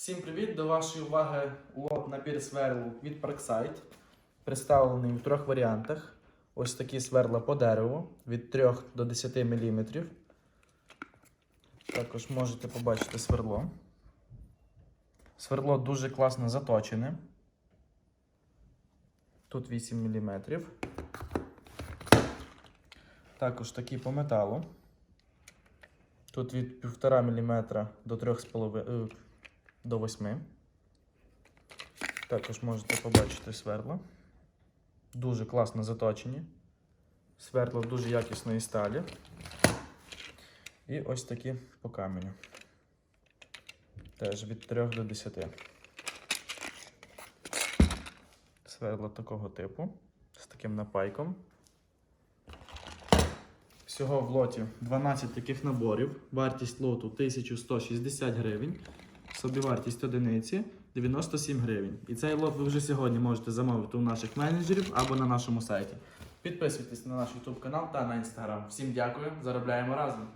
Всім привіт! До вашої уваги лот набір сверл від Parkside. Представлений в трьох варіантах. Ось такі сверла по дереву від 3 до 10 мм. Також можете побачити сверло. Сверло дуже класно заточене. Тут 8 мм. Також такі по металу. Тут від 1,5 мм до 3,5 е, до 8. Також можете побачити сверла. Дуже класно заточені. Сверла дуже якісної сталі. І ось такі по каменю. Теж від 3 до 10. Сверла такого типу. З таким напайком. Всього в лоті 12 таких наборів. Вартість лоту 1160 гривень. Собівартість одиниці 97 гривень. І цей лот ви вже сьогодні можете замовити у наших менеджерів або на нашому сайті. Підписуйтесь на наш YouTube канал та на Instagram. Всім дякую, заробляємо разом!